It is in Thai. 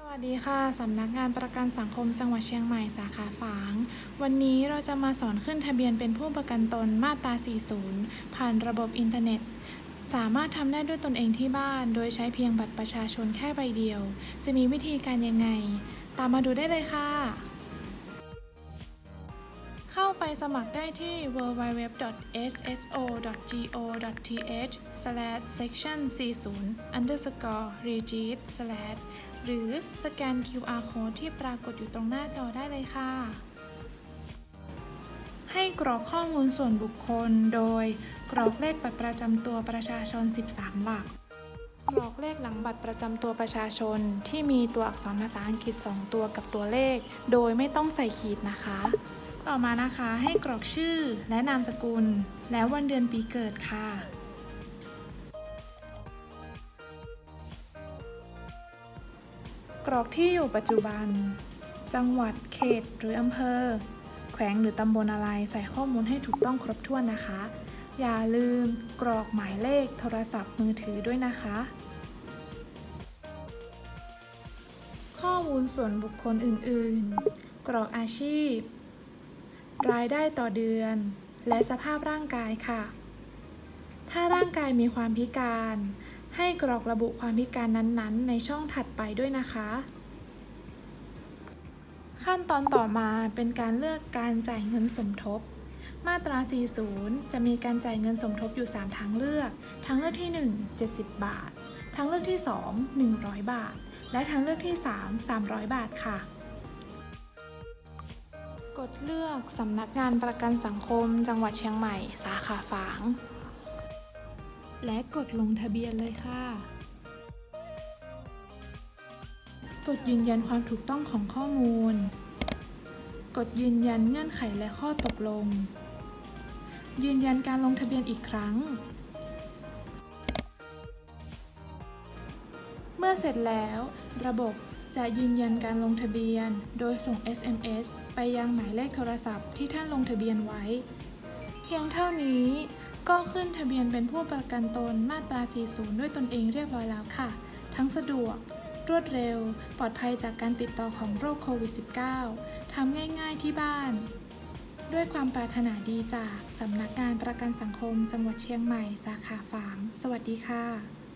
สวัสดีค่ะ สำนักงานประกันสังคมจังหวัดเชียงใหม่สาขาฝาง วันนี้เราจะมาสอนขึ้นทะเบียนเป็นผู้ประกันตนมาตรา 40 ผ่านระบบอินเทอร์เน็ต สามารถทำได้ด้วยตนเองที่บ้าน โดยใช้เพียงบัตรประชาชนแค่ใบเดียว จะมีวิธีการยังไง ตามมาดูได้เลยค่ะ ไปสมัครได้ที่ www.sso.go.th/section 40 underscore regis slash หรือสแกน QR code ที่ปรากฏอยู่ตรงหน้าจอได้เลยค่ะ ให้กรอกข้อมูลส่วนบุคคลโดย กรอกเลขบัตรประจำตัวประชาชน 13 หลัก กรอกเลขหลังบัตรประจำตัวประชาชนที่มีตัวอักษรภาษาอังกฤษ 2 ตัวกับตัวเลข โดยไม่ต้องใส่ขีดนะคะ ต่อมานะคะให้กรอกชื่อและนามสกุล และวันเดือนปีเกิดค่ะ กรอกที่อยู่ปัจจุบัน จังหวัดเขตหรืออำเภอ แขวงหรือตำบลอะไรใส่ข้อมูลให้ถูกต้องครบถ้วนนะคะ อย่าลืมกรอกหมายเลขโทรศัพท์มือถือด้วยนะคะข้อมูลส่วนบุคคลอื่น ๆ กรอกอาชีพ รายได้ต่อเดือน และสภาพร่างกายค่ะ ถ้าร่างกายมีความพิการ ให้กรอกระบุความพิการนั้นๆ ในช่องถัดไปด้วยนะคะ ขั้นตอนต่อมาเป็นการเลือกการจ่ายเงินสมทบ มาตรา 40 จะมีการจ่ายเงินสมทบอยู่ 3 ทางเลือก ทางเลือกที่ 1 70 บาท ทางเลือกที่ 2 100 บาท และทางเลือกที่ 3 300 บาทค่ะ กดเลือกสำนักงานประกันสังคม จังหวัดเชียงใหม่ สาขาฝาง และกดลงทะเบียนเลยค่ะ กดยืนยันความถูกต้องของข้อมูล กดยืนยันเงื่อนไขและข้อตกลง ยืนยันการลงทะเบียนอีกครั้ง เมื่อเสร็จแล้วระบบ จะยืนยันการลงทะเบียน โดยส่ง SMS ไปยังหมายเลขโทรศัพท์ที่ท่านลงทะเบียนไว้ เพียงเท่านี้ก็ขึ้นทะเบียนเป็นผู้ประกันตนมาตรา 40 ด้วยตนเองเรียบร้อยแล้วค่ะ ทั้งสะดวก รวดเร็ว ปลอดภัยจากการติดต่อของโรคโควิด -19 ทำง่ายๆที่บ้าน ด้วยความปรารถนาดีจากสำนักงานประกันสังคม จังหวัดเชียงใหม่ สาขาฝาง สวัสดีค่ะ